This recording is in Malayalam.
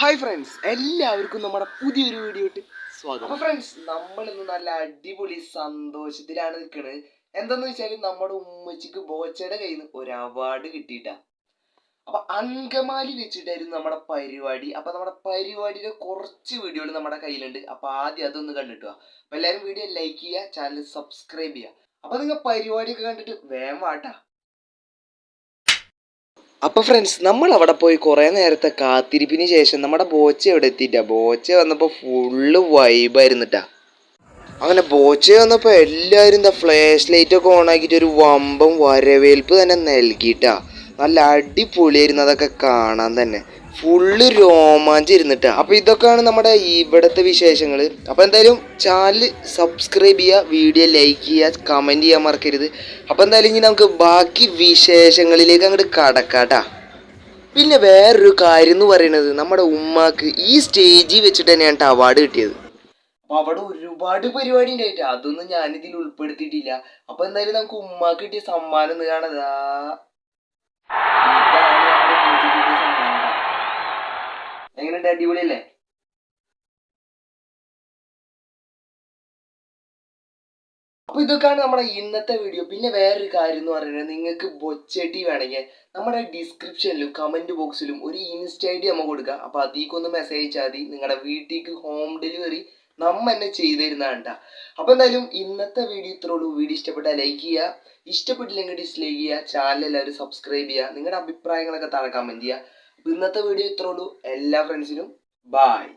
ഹായ് ഫ്രണ്ട്സ് എല്ലാവർക്കും നമ്മുടെ പുതിയൊരു വീഡിയോ സ്വാഗതം. അപ്പൊ ഫ്രണ്ട്സ് നമ്മൾ ഇന്ന് നല്ല അടിപൊളി സന്തോഷത്തിലാണ് നിൽക്കുന്നത് എന്തെന്ന് വെച്ചാൽ നമ്മുടെ ഉമ്മച്ചിക്ക് ബോച്ചയുടെ കയ്യിൽ നിന്ന് ഒരു അവാർഡ് കിട്ടിയിട്ടാ. അപ്പൊ അങ്കമാലി വെച്ചിട്ടായിരുന്നു നമ്മുടെ പരിപാടി. അപ്പൊ നമ്മുടെ പരിപാടിയുടെ കുറച്ച് വീഡിയോകൾ നമ്മുടെ കയ്യിലുണ്ട്. അപ്പൊ ആദ്യം അതൊന്ന് കണ്ടിട്ടുക അപ്പൊ എല്ലാവരും വീഡിയോ ലൈക്ക് ചെയ്യുക ചാനൽ സബ്സ്ക്രൈബ് ചെയ്യുക. അപ്പൊ നിങ്ങൾ പരിപാടിയൊക്കെ കണ്ടിട്ട് വേം വാട്ടാ അപ്പൊ ഫ്രണ്ട്സ് നമ്മൾ അവിടെ പോയി കുറേ നേരത്തെ കാത്തിരിപ്പിന് ശേഷം നമ്മുടെ ബോച്ച എവിടെ എത്തിയിട്ടാ? ബോച്ച വന്നപ്പോൾ ഫുള്ള് വൈബായിരുന്നിട്ടാ അങ്ങനെ ബോച്ച വന്നപ്പോൾ എല്ലാവരും എന്താ ഫ്ലാഷ് ലൈറ്റൊക്കെ ഓൺ ആക്കിയിട്ട് ഒരു വമ്പം വരവേൽപ്പ് തന്നെ നൽകിയിട്ടാ നല്ല അടിപൊളിയായിരുന്നു അതൊക്കെ കാണാൻ തന്നെ. ഫുള്ള് രോമാഞ്ചം ഇരുന്നിട്ട്. അപ്പൊ ഇതൊക്കെയാണ് നമ്മുടെ ഇവിടുത്തെ വിശേഷങ്ങൾ അപ്പോൾ എന്തായാലും ചാനൽ സബ്സ്ക്രൈബ് ചെയ്യുക വീഡിയോ ലൈക്ക് ചെയ്യുക കമന്റ് ചെയ്യാൻ മറക്കരുത്. അപ്പോൾ എന്തായാലും ഇനി നമുക്ക് ബാക്കി വിശേഷങ്ങളിലേക്ക് അങ്ങോട്ട് കടക്കാട്ടാ പിന്നെ വേറൊരു കാര്യം എന്ന് പറയുന്നത് നമ്മുടെ ഉമ്മാക്ക് ഈ സ്റ്റേജിൽ വെച്ചിട്ട് തന്നെയാണ് അവാർഡ് കിട്ടിയത്. അപ്പോൾ അവിടെ ഒരുപാട് പരിപാടി ഉണ്ടായിട്ട്. അതൊന്നും ഞാനിതിൽ ഉൾപ്പെടുത്തിയിട്ടില്ല. അപ്പോൾ എന്തായാലും നമുക്ക് ഉമ്മാക്ക് കിട്ടിയ സമ്മാനം എന്ന് കാണതാ എങ്ങനെയുണ്ട് അടിപൊളിയല്ലേ? അപ്പൊ ഇതൊക്കെയാണ് നമ്മുടെ ഇന്നത്തെ വീഡിയോ പിന്നെ വേറൊരു കാര്യം എന്ന് പറയുന്നത് നിങ്ങൾക്ക് ബൊച്ചടി വേണമെങ്കിൽ നമ്മുടെ ഡിസ്ക്രിപ്ഷനിലും കമന്റ് ബോക്സിലും ഒരു ഇൻസ്റ്റ ഐ ഡി നമ്മൾ കൊടുക്കുക അപ്പൊ അതിലേക്കൊന്ന് മെസ്സേജ് അയച്ചാൽ മതി. നിങ്ങളുടെ വീട്ടിലേക്ക് ഹോം ഡെലിവറി നമ്മ തന്നെ ചെയ്തു തരുന്നതാണ് കേട്ടോ അപ്പൊ എന്തായാലും ഇന്നത്തെ വീഡിയോ ഇത്രേ ഉള്ളൂ. വീഡിയോ ഇഷ്ടപ്പെട്ടാൽ ലൈക്ക് ചെയ്യുക ഇഷ്ടപ്പെട്ടില്ലെങ്കിൽ ഡിസ്ലൈക്ക് ചെയ്യുക ചാനൽ എല്ലാവരും സബ്സ്ക്രൈബ് ചെയ്യുക നിങ്ങളുടെ അഭിപ്രായങ്ങളൊക്കെ താഴെ കമന്റ് ചെയ്യുക ഇന്നത്തെ വീഡിയോ ഇത്രേ ഉള്ളൂ. എല്ലാ ഫ്രണ്ട്സിനും ബായ്